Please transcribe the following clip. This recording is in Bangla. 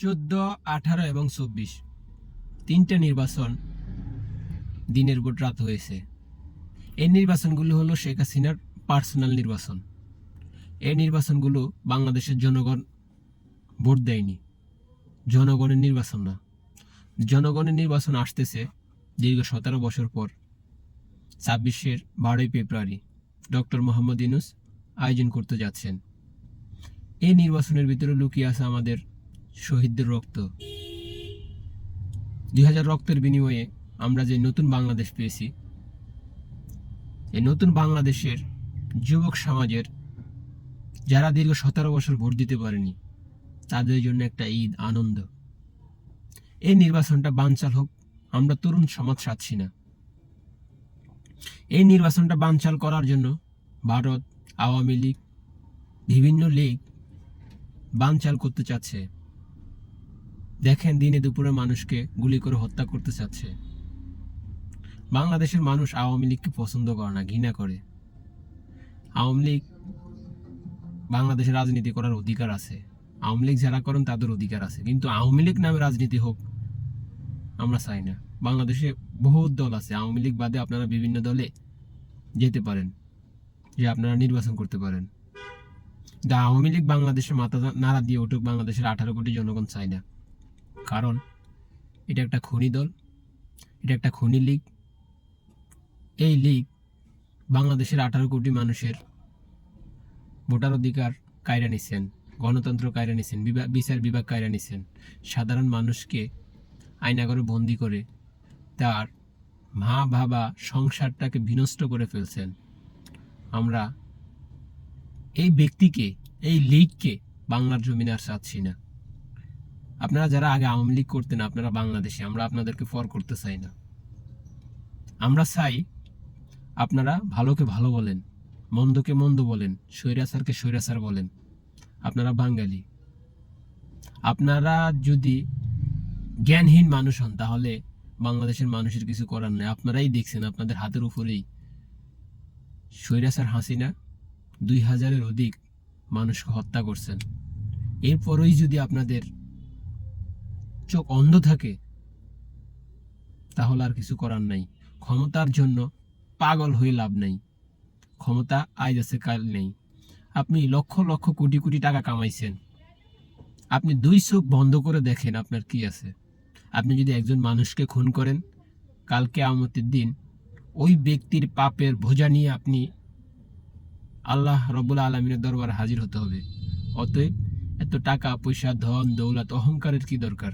চোদ্দ, আঠারো এবং চব্বিশ। তিনটা নির্বাচন দিনের পর রাত হয়েছে। এই নির্বাচনগুলো হলো শেখ হাসিনার পার্সোনাল নির্বাচন। এই নির্বাচনগুলো বাংলাদেশের জনগণ ভোট দেয়নি। জনগণের নির্বাচন না। জনগণের নির্বাচন আসতেছে দীর্ঘ সতেরো বছর পর, ছাব্বিশের বারোই ফেব্রুয়ারি। ডক্টর মোহাম্মদ ইনুস আয়োজন করতে যাচ্ছেন। এই নির্বাচনের ভিতরে লুকিয়ে আছে আমাদের শহীদদের রক্ত। দুই হাজার রক্তের বিনিময়ে আমরা যে নতুন বাংলাদেশ পেয়েছি, এই নতুন বাংলাদেশের যুবক সমাজের যারা দীর্ঘ সতেরো বছর ভোট দিতে পারেনি, তাদের জন্য একটা ঈদ, আনন্দ। এই নির্বাচনটা বানচাল হোক, আমরা তরুণ সমাজ চাচ্ছি না। এই নির্বাচনটা বানচাল করার জন্য ভারত, আওয়ামী লীগ, বিভিন্ন লীগ বানচাল করতে চাচ্ছে। দেখেন দিনে দুপুরে মানুষকে গুলি করে হত্যা করতে চাচ্ছে। বাংলাদেশের মানুষ আওয়ামী লীগকে পছন্দ করে না, ঘৃণা করে। আওয়ামী লীগ বাংলাদেশে রাজনীতি করার অধিকার আছে। আওয়ামী লীগ যারা করেন তাদের অধিকার আছে। কিন্তু আওয়ামী লীগ নামে রাজনীতি হোক, আমরা চাই না। বাংলাদেশে বহুত দল আছে। আওয়ামী লীগ বাদে আপনারা বিভিন্ন দলে যেতে পারেন, যে আপনারা নির্বাচন করতে পারেন। কিন্তু আওয়ামী লীগ বাংলাদেশে মাথা নাড়া দিয়ে উঠুক, বাংলাদেশের আঠারো কোটি জনগণ চায় না। কারণ এটা একটা খনি দল, এটা একটা খনি লীগ। এই লীগ বাংলাদেশের আঠারো কোটি মানুষের ভোটার অধিকার কায়রা নিছেন, গণতন্ত্র কায়রা নিছেন বিচার বিভাগ কায়রা নিছেন। সাধারণ মানুষকে আয়নাগরে বন্দি করে তার মা বাবা সংসারটাকে বিনষ্ট করে ফেলছেন। আমরা এই ব্যক্তিকে, এই লীগকে বাংলার জমিনে আর চাচ্ছি না। আপনারা যারা আগে আওয়ামী লীগ করতেন, আপনারা বাংলাদেশে, আমরা আপনাদেরকে ফর করতে চাই না। আমরা চাই আপনারা ভালোকে ভালো বলেন, মন্দকে মন্দ বলেন, স্বৈরাচারকে স্বৈরাচার বলেন। আপনারা বাঙালি। আপনারা যদি জ্ঞানহীন মানুষ হন, তাহলে বাংলাদেশের মানুষের কিছু করার নেই। আপনারাই দেখছেন, আপনাদের হাতের উপরেই স্বৈরাচার হাসিনা দুই হাজারের অধিক মানুষকে হত্যা করছেন। এরপরই যদি আপনাদের চোখ অন্ধ থাকে, তাহলে আর কিছু করার নাই। ক্ষমতার জন্য পাগল হয়ে লাভ নেই। ক্ষমতা আজ আছে, কাল নেই। আপনি লক্ষ লক্ষ কোটি কোটি টাকা কামাইছেন। আপনি দুই চোখ বন্ধ করে দেখেন আপনার কি আছে। আপনি যদি একজন মানুষকে খুন করেন কালকে আমতের দিন ওই ব্যক্তির পাপের ভোজা নিয়ে আপনি আল্লাহ রব্বুল আলমিনের দরবারে হাজির হতে হবে। অতএব এত টাকা, পয়সা, ধন, দৌলত, অহংকারের কি দরকার?